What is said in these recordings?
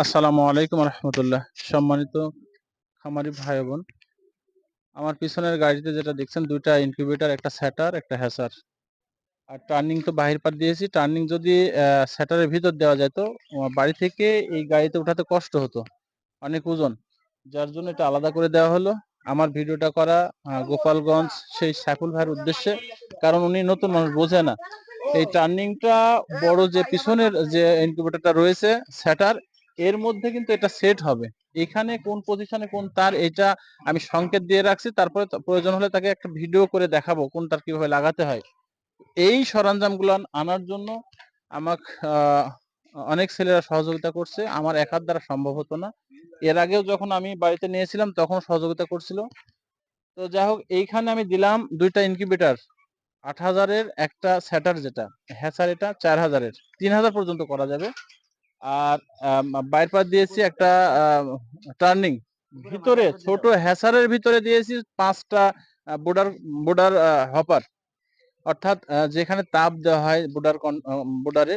আসসালামু আলাইকুম রহমতুল্লাহ। সম্মানিত খামারি ভাই বোন, আমার পিছনের গাড়িতে যেটা দেখছেন, দুইটা ইনকিউবেটর একটা স্যাটার একটা হ্যাসার আর টার্নিং তো বাহির পার দিয়েছি। টার্নিং যদি স্যাটারের ভিতর দেওয়া যায় তো বাড়ি থেকে এই গাড়িতে উঠাতে কষ্ট হতো অনেক ওজন। যার জন্য এটা আলাদা করে দেওয়া হলো। আমার ভিডিওটা করা গোপালগঞ্জ সেই সাইফুল ভাইয়ের উদ্দেশ্যে। কারণ উনি নতুন মানুষ, বোঝে না। এই টার্নিংটা বড় যে পিছনের যে ইনকিউবেটরটা রয়েছে স্যাটার এর মধ্যে কিন্তু এটা সেট হবে। এখানে কোন পজিশনে কোন তার এটা আমি সংকেত দিয়ে রাখছি, তারপরে প্রয়োজন হলে তাকে একটা ভিডিও করে দেখাবো কোন তার কীভাবে লাগাতে হয়। এই সরঞ্জামগুলো আনার জন্য আমাকে অনেক ছেলেরা সহযোগিতা করছে, আমার একার দ্বারা সম্ভব হতো না। এর আগেও যখন আমি বাড়িতে নিয়েছিলাম, তখন সহযোগিতা করছিল। তো যাই হোক, এইখানে আমি দিলাম দুইটা ইনকিউবেটার আট হাজারের একটা স্যাটার যেটা, হ্যাচার এটা চার হাজারের। তিন হাজার পর্যন্ত করা যাবে। আর বাইর পার দিয়েছি একটা টার্নিং ভিতরে, ছোট হ্যাসারের ভিতরে দিয়েছি পাঁচটা বোর্ডার বোর্ডার হপার অর্থাৎ যেখানে তাপ দেওয়া হয় বোর্ডার বোর্ডারে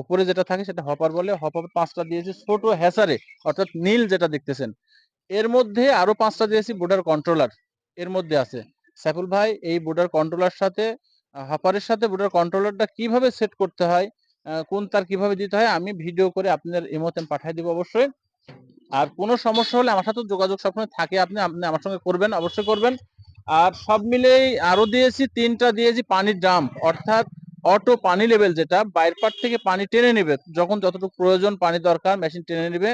উপরে যেটা থাকে সেটা হপার বলে হপার পাঁচটা দিয়েছি ছোট হ্যাসারে, অর্থাৎ নীল যেটা দেখতেছেন। এর মধ্যে আরও পাঁচটা দিয়েছি বোর্ডার কন্ট্রোলার এর মধ্যে আছে। সাইফুল ভাই, এই বোর্ডার কন্ট্রোলার সাথে হপারের সাথে বোর্ডার কন্ট্রোলারটা কীভাবে সেট করতে হয়? কোন তার কীভাবে দিতে হয় আমি ভিডিও করে আপনার ইমোতে পাঠিয়ে দিব অবশ্যই। আর কোনো সমস্যা হলে আমার সাথে যোগাযোগ সবসময় থাকে আপনি আপনি আমার সঙ্গে করবেন, অবশ্যই করবেন। আর সব মিলেই আরও দিয়েছি, তিনটা দিয়েছি পানির ড্রাম অর্থাৎ অটো পানি লেভেল যেটা, বাইর পাট থেকে পানি টেনে নেবে। যখন যতটুকু প্রয়োজন পানি দরকার মেশিন টেনে নেবে।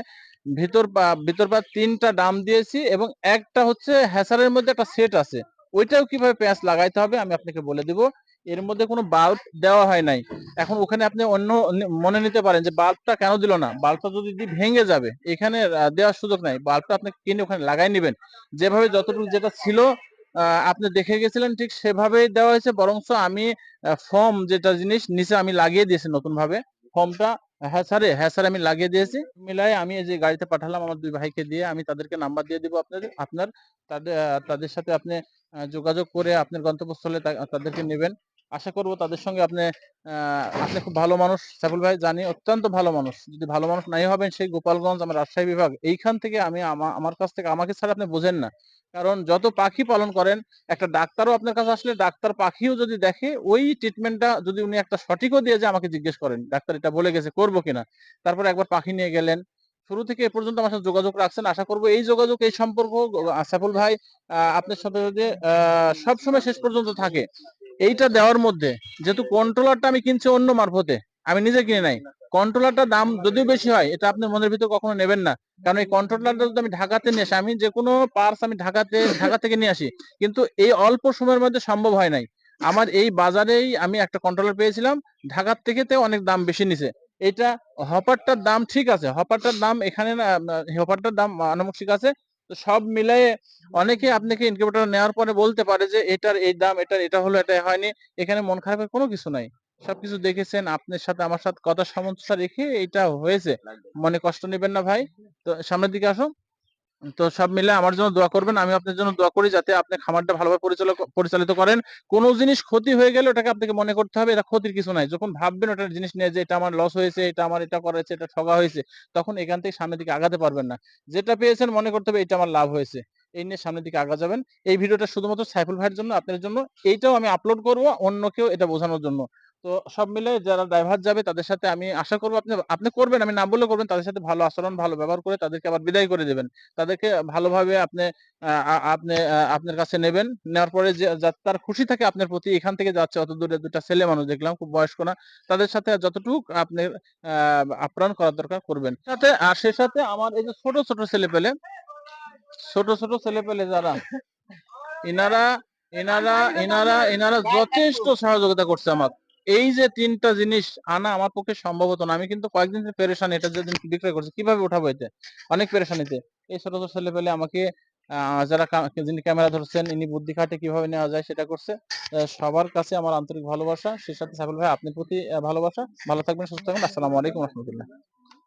ভিতর ভিতর পা তিনটা ডাম দিয়েছি এবং একটা হচ্ছে হ্যাসারের মধ্যে একটা সেট আছে। ওইটাও কীভাবে পেঁয়াজ লাগাইতে হবে আমি আপনাকে বলে দিব। এর মধ্যে কোনো বাল্ব দেওয়া হয় নাই। এখন ওখানে আপনি অন্য মনে নিতে পারেন যে বাল্বটা কেন দিল না? বাল্বটা যদি ভেঙে যাবে, এখানে দেওয়ার সুযোগ নাই। বাল্বটা আপনি কিনে ওখানে লাগাই নেবেন। যেভাবে যতটুকু যেটা ছিল আপনি দেখে গেছিলেন ঠিক সেভাবেই দেওয়া হয়েছে, বরঞ্চ আমি ফর্ম যেটা জিনিস নিচে আমি লাগিয়ে দিয়েছি নতুন ভাবে ফর্মটা হ্যাঁ স্যারে হ্যাঁ স্যার আমি লাগিয়ে দিয়েছি। মিলাই আমি এই যে গাড়িতে পাঠালাম আমার দুই ভাইকে দিয়ে, আমি তাদেরকে নাম্বার দিয়ে দিব আপনাদের, আপনার, তাদের তাদের সাথে আপনি যোগাযোগ করে আপনার গন্তব্যস্থলে তাদেরকে নেবেন। আশা করব তাদের সঙ্গে আপনি আপনি খুব ভালো মানুষ। সাইফুল ভাই, জানি অত্যন্ত ভালো মানুষ। যদি ভালো মানুষ নাই হবেন সেই গোপালগঞ্জ আমার রাজশাহী বিভাগ। এইখান থেকে আমি আমার কাছ থেকে আমাকে ছাড়া আপনি বোঝেন না। কারণ যত পাখি পালন করেন, একটা ডাক্তারও আপনার কাছে আসলে ডাক্তার পাখিও যদি দেখে, ওই ট্রিটমেন্টটা যদি উনি একটা সঠিকও দিয়ে যে আমাকে জিজ্ঞেস করেন, ডাক্তার, এটা বলে গেছে, করব কিনা? তারপর একবার পাখি নিয়ে গেলেন। শুরু থেকে এ পর্যন্ত আমার সাথে যোগাযোগ রাখছেন। আশা করব এই যোগাযোগ, এই সম্পর্ক সাইফুল ভাই আপনার সাথে যদি সবসময় শেষ পর্যন্ত থাকে এইটা দেওয়ার মধ্যে যেহেতু কন্ট্রোলারটা আমি কিনছি অন্য মারফতে, আমি নিজে কিনে নাই। কন্ট্রোলারটা দাম যদিও বেশি হয়, এটা আপনি মনের ভিতরে কখনো নেবেন না। কারণ এই কন্ট্রোলারটা যদি আমি ঢাকাতে নিয়ে আসি, আমি যে কোনো পার্স আমি ঢাকাতে, ঢাকা থেকে নিয়ে আসি, কিন্তু এই অল্প সময়ের মধ্যে সম্ভব হয় নাই। আমার এই বাজারেই আমি একটা কন্ট্রোলার পেয়েছিলাম, ঢাকার থেকে অনেক দাম বেশি নিছে। এটা হপারটার দাম ঠিক আছে হপারটার দাম এখানে হপারটার দাম আনুমানিক আছে তো সব মিলাই অনেকে আপনাকে ইনকিউবেটর নেওয়ার পরে বলতে পারে যে এটার এই দাম এটার এটা হলো এটা হয়নি। এখানে মন খারাপের কোনো কিছু নাই। সবকিছু দেখেছেন আপনার সাথে আমার সাথে কথা সমস্যা রেখে এটা হয়েছে। মনে কষ্ট নেবেন না ভাই। তো সামনের দিকে আসো তো সব মিলে আমার জন্য দোয়া করবেন, আমি আপনার জন্য দোয়া করি যাতে আপনি খামারটা ভালোভাবে পরিচালিত করেন। কোন জিনিস ক্ষতি হয়ে গেলে ওটাকে আপনাকে মনে করতে হবে, এটা ক্ষতির কিছু নাই। যখন ভাববেন ওটার জিনিস নিয়ে যে এটা আমার লস হয়েছে, এটা আমার এটা করেছে, এটা ঠগা হয়েছে, তখন এখান থেকে সামনের দিকে আগাতে পারবেন না। যেটা পেয়েছেন মনে করতে হবে এটা আমার লাভ হয়েছে। এই নিয়ে সামনের দিকে আগা যাবেন। এই ভিডিওটা শুধুমাত্র সাইফুল ভাইয়ের জন্য, আপনার জন্য, এইটাও আমি আপলোড করব অন্যকেও এটা বোঝানোর জন্য। তো সব মিলে যারা ড্রাইভার যাবে তাদের সাথে আমি আশা করব আপনি আপনি করবেন, আমি না বললে করবেন, তাদের সাথে ভালো আচরণ, ভালো ব্যবহার করে তাদেরকে আবার বিদায় করে দেবেন। তাদেরকে ভালোভাবে আপনি আপনি আপনার কাছে নেবেন। নেওয়ার পরে যে তার খুশি থাকে আপনার প্রতি, এখান থেকে যাচ্ছে। অত দূরে দুটা ছেলে মানুষ দেখলাম, খুব বয়স্ক না। তাদের সাথে যতটুক আপনি আপ্রাণ করার দরকার করবেন। সাথে, আর সে সাথে আমার এই যে ছোট ছোট ছেলে পেলে ছোট ছোট ছেলে পেলে যারা এনারা এনারা এনারা এনারা যথেষ্ট সহযোগিতা করছে আমার। এই যে তিনটা জিনিস আনা আমার পক্ষে সম্ভব হতো না। আমি কিন্তু কয়েকদিন পেরেশান, এটা যেদিন বিক্রয় করছি, কীভাবে উঠাবো এতে? অনেক পেরেশানিতে এই ছোট ছোট ছেলে পেলে আমাকে যারা যিনি ক্যামেরা ধরছেন, ইনি বুদ্ধি খাটে কীভাবে নেওয়া যায় সেটা করছে। সবার কাছে আমার আন্তরিক ভালোবাসা। সে সাথে সাইফুল ভাই, আপনার প্রতি ভালোবাসা। ভালো থাকবেন, সুস্থ থাকবেন। আসসালামু আলাইকুম রহমতুল্লাহ।